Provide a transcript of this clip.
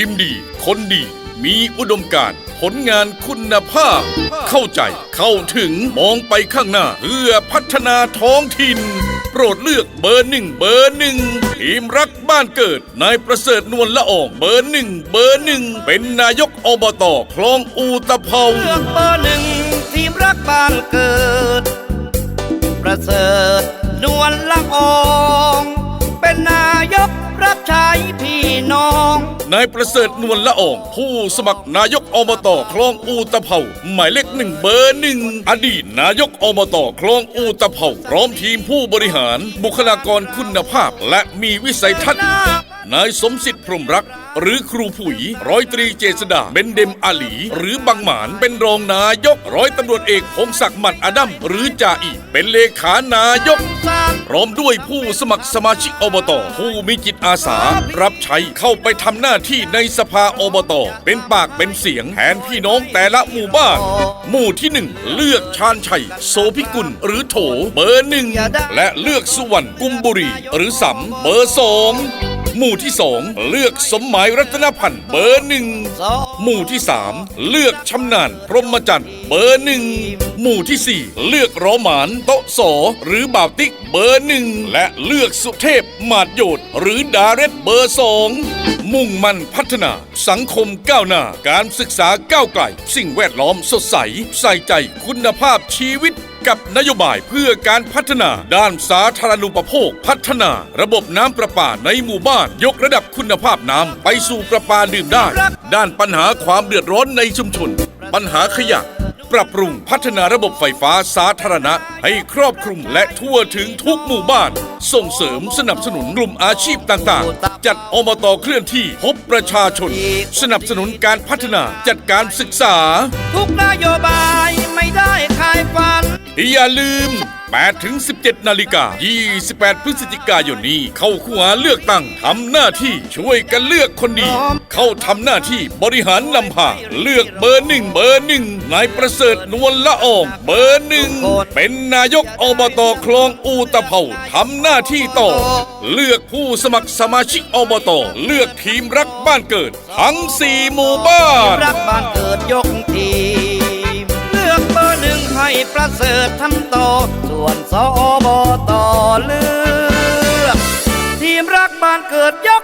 ีมดี คนดี มีอุดมการณ์ผลงานคุณภาพ เข้าใจเข้าถึงมองไปข้างหน้า เพื่อพัฒนาท้องถิ่น โปรดเลือกเบอร์หนึ่งเบอร์หนึ่งทีมรักบ้านเกิดนายประเสริฐนวลละอองเบอร์หนึ่งเบอร์หนึ่งเป็นนายกอบตคลองอูตะเภาเลือกเบอร์หนึ่งทีมรักบ้านเกิด ประเสริฐนวลละออง เป็นนายกรับใช้พี่น้อง นายประเสริฐนวลละออง ผู้สมัครนายกอบตคลองอูตะเภาหมายเลขหนึ่งเบอร์หนึ่งอดีตนายกอบตคลองอูตะเภาพร้อมทีมผู้บริหารบุคลากรคุณภาพ และมีวิสัยทัศน์นายสมศิษฐ์พรมรัก หรือครูผุย ร้อยตรีเจษดาเบนเดมอาลี หรือบังหมาน เป็นรองนายก ร้อยตำรวจเอกพงศักดิ์หมัดอดัม หรือจ่าอีเป็นเลขานายก พร้อมด้วยผู้สมัครสมาชิกอบต ผู้มีจิตอาสา รับใช้เข้าไปทำหน้าที่ในสภาอบต เป็นปากเป็นเสียงแทนพี่น้องแต่ละหมู่บ้าน หมู่ที่หนึ่งเลือกชาญชัย โสพิกุลหรือโถเบอร์หนึ่งและเลือกสุวรรณกุมบุรี หรือสำเบอร์สอง หมู่ที่สองเลือกสมหมายรัตนพันธ์เบอร์หนึ่งหมู่ที่สามเลือกชำนาญพรหมจันทร์เบอร์หนึ่งหมู่ที่สี่เลือกรอหมานโตะสหรือบ่าวติ๊กเบอร์หนึ่งและเลือกสุเทพมาดโยดหรือดาเรตเบอร์สองมุ่งมั่นพัฒนาสังคมก้าวหน้า การศึกษาก้าวไกล สิ่งแวดล้อมสดใส ใส่ใจคุณภาพชีวิต กับนโยบายเพื่อการพัฒนาด้านสาธารณูปโภค พัฒนาระบบน้ำประปาในหมู่บ้าน ยกระดับคุณภาพน้ำไปสู่ประปาดื่มได้ ด้านปัญหาความเดือดร้อนในชุมชน ปัญหาขยะปรับปรุงพัฒนาระบบไฟฟ้าสาธารณะ ให้ครอบคลุมและทั่วถึงทุกหมู่บ้าน ส่งเสริมสนับสนุนกลุ่มอาชีพต่างๆ จัดอบตเคลื่อนที่พบประชาชน สนับสนุนการพัฒนาจัดการศึกษา ทุกนโยบาย อย่าลืม 8 ถึง 17 นาฬิกา 28 พฤศจิกายนนี้ เข้าคูหาเลือกตั้งทำหน้าที่ช่วยกันเลือกคนดี เข้าทำหน้าที่บริหารนำพา เลือกเบอร์หนึ่งเบอร์หนึ่งนายประเสริฐนวลละอองเบอร์หนึ่งเป็นนายกอบตคลองอูตะเภาทำหน้าที่ต่อ เลือกผู้สมัครสมาชิกอบต เลือกทีมรักบ้านเกิด ทั้ง 4 หมู่บ้านรักบ้านเกิดยกที ประเสริฐทำต่อส่วนสอบต่อเลือก ทีมรักบ้านเกิดยก